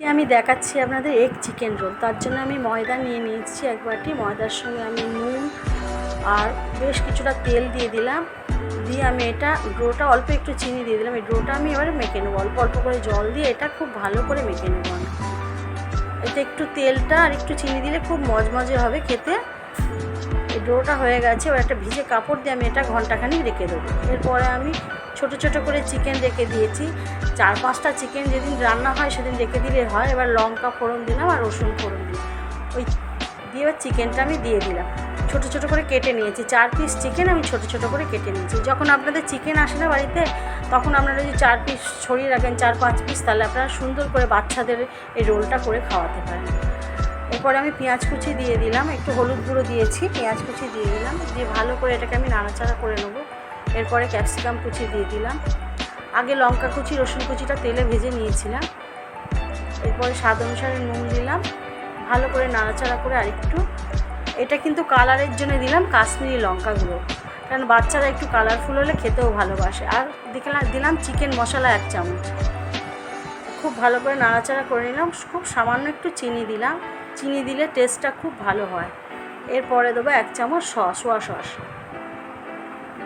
আমি দেখাচ্ছি আপনাদের এগ চিকেন রোল তার জন্য আমি ময়দা নিয়ে নিয়েছি এক বাটি। ময়দার সঙ্গে আমি নুন আর বেশ কিছুটা তেল দিয়ে দিলাম। দিয়ে আমি এটা ডোটা অল্প একটু চিনি দিয়ে দিলাম। এই ডোটা আমি এবারে মেখে নেব। অল্প অল্প করে জল দিয়ে এটা খুব ভালো করে মেখে নেব এটা একটু তেলটা আর একটু চিনি দিলে খুব মজমজে হবে খেতে। এই ডোটা হয়ে গেছে। এবার একটা ভিজে কাপড় দিয়ে আমি এটা ঘন্টাখানিক রেখে দেবো। এরপরে আমি ছোট ছোট করে চিকেন রেখে দিয়েছি। চার পাঁচটা চিকেন যেদিন রান্না হয় সেদিন রেখে দিলে হয়। এবার লঙ্কা ফোড়ন দিলাম আর রসুন ফোড়ন দিলাম। ওই দিয়ে এবার চিকেনটা আমি দিয়ে দিলাম। ছোট ছোট করে কেটে নিয়েছি। চার পিস চিকেন আমি ছোট ছোট করে কেটে নিয়েছি। যখন আপনাদের চিকেন আসে না বাড়িতে, তখন আপনারা যদি চার পিস ছড়িয়ে রাখেন, চার পাঁচ পিস তাহলে আপনারা সুন্দর করে বাচ্চাদের এই রোলটা করে খাওয়াতে পারেন। এরপরে আমি পেঁয়াজ কুচি দিয়ে দিলাম। একটু হলুদ গুঁড়ো দিয়েছি। পেঁয়াজ কুচি দিয়ে দিলাম। দিয়ে ভালো করে এটাকে আমি নাড়াচাড়া করে নেব। এরপরে ক্যাপসিকাম কুচি দিয়ে দিলাম। আগে লঙ্কা কুচি, রসুন কুচিটা তেলে ভেজে নিয়েছিলাম। এরপরে স্বাদ অনুসারে নুন দিলাম। ভালো করে নাড়াচাড়া করে আরেকটু। এটা কিন্তু কালারের জন্য দিলাম কাশ্মীরি লঙ্কাগুলো। কারণ বাচ্চারা একটু কালারফুল হলে খেতেও ভালোবাসে। আর দেখলাম দিলাম চিকেন মশলা এক চামচ। খুব ভালো করে নাড়াচাড়া করে নিলাম। খুব সামান্য একটু চিনি দিলাম। চিনি দিলে টেস্টটা খুব ভালো হয়। এরপরে দেবো এক চামচ সস সোয়া সস।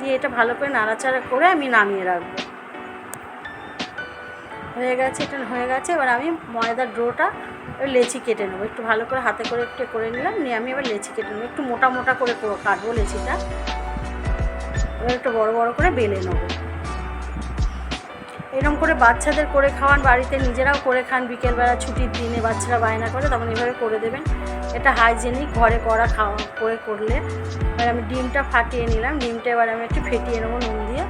দিয়ে এটা ভালো করে নাড়াচাড়া করে আমি নামিয়ে রাখব। হয়ে গেছে, এটা হয়ে গেছে। এবার আমি ময়দার ডোটা লেচি কেটে নেব। একটু ভালো করে হাতে করে একটু করে নিলাম, নিয়ে আমি এবার লেচি কেটে নেব। একটু মোটা মোটা করে কাটবো লেচিটা। এবার একটু বড় বড় করে বেলে নেব। এরকম করে বাচ্চাদের করে খাওয়ান, বাড়িতে নিজেরাও করে খান। বিকেলবেলা ছুটির দিনে বাচ্চারা বায়না করে, তখন এভাবে করে দেবেন। এটা হাইজেনিক ঘরে করা খাওয়া করে করলে। এবার আমি ডিমটা ফাটিয়ে নিলাম। ডিমটা এবার আমি একটু ফেটিয়ে নেব নুন দিয়ে।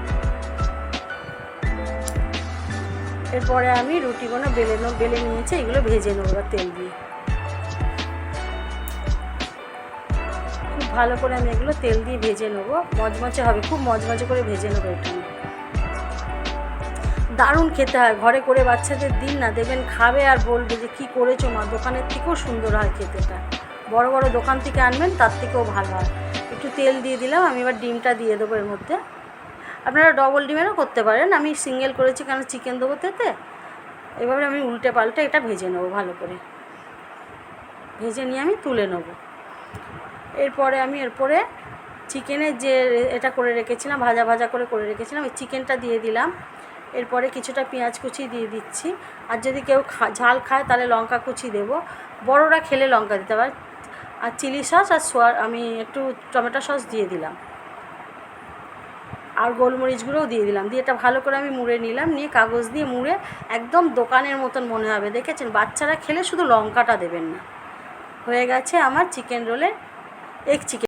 এরপরে আমি রুটিগুলো বেলে নেব বেলে নিয়েছি, এগুলো ভেজে নেব এবার তেল দিয়ে। খুব ভালো করে আমি এগুলো তেল দিয়ে ভেজে নেব। মচমচে হবে, খুব মচমচে করে ভেজে নেব এটা। দারুণ খেতে হয়। ঘরে করে বাচ্চাদের দিন না দেবেন খাবে আর বলবে যে, কী করেছ মা? দোকানের থেকেও সুন্দর হয় খেতেটা। বড় বড় দোকান থেকে আনবেন, তার থেকেও ভালো হয়। একটু তেল দিয়ে দিলাম, আমি এবার ডিমটা দিয়ে দেবো এর মধ্যে। আপনারা ডবল ডিমেরও করতে পারেন। আমি সিঙ্গেল করেছি কারণ চিকেন দেবো তেতে। এভাবে আমি উল্টে পাল্টে এটা ভেজে নেব ভালো করে। ভেজে নিয়ে আমি তুলে নেব। এরপরে আমি এরপরে চিকেনের যে, এটা করে রেখেছিলাম, ভাজা ভাজা করে করে রেখেছিলাম, ওই চিকেনটা দিয়ে দিলাম। এরপরে কিছুটা পেঁয়াজ কুচি দিয়ে দিচ্ছি। আর যদি কেউ ঝাল খায় তাহলে লঙ্কা কুচি দেবো। বড়রা খেলে লঙ্কা দিতে পারে। আর চিলি সস আর সোয়া, আমি একটু টমেটো সস দিয়ে দিলাম। আর গোলমরিচ গুঁড়োও দিয়ে দিলাম। দিয়ে এটা ভালো করে আমি মুড়ে নিলাম। নিয়ে কাগজ দিয়ে মুড়ে একদম দোকানের মতন মনে হবে। দেখেছেন? বাচ্চারা খেলে শুধু লঙ্কাটা দেবেন না। হয়ে গেছে আমার চিকেন রোলের এক চিকেন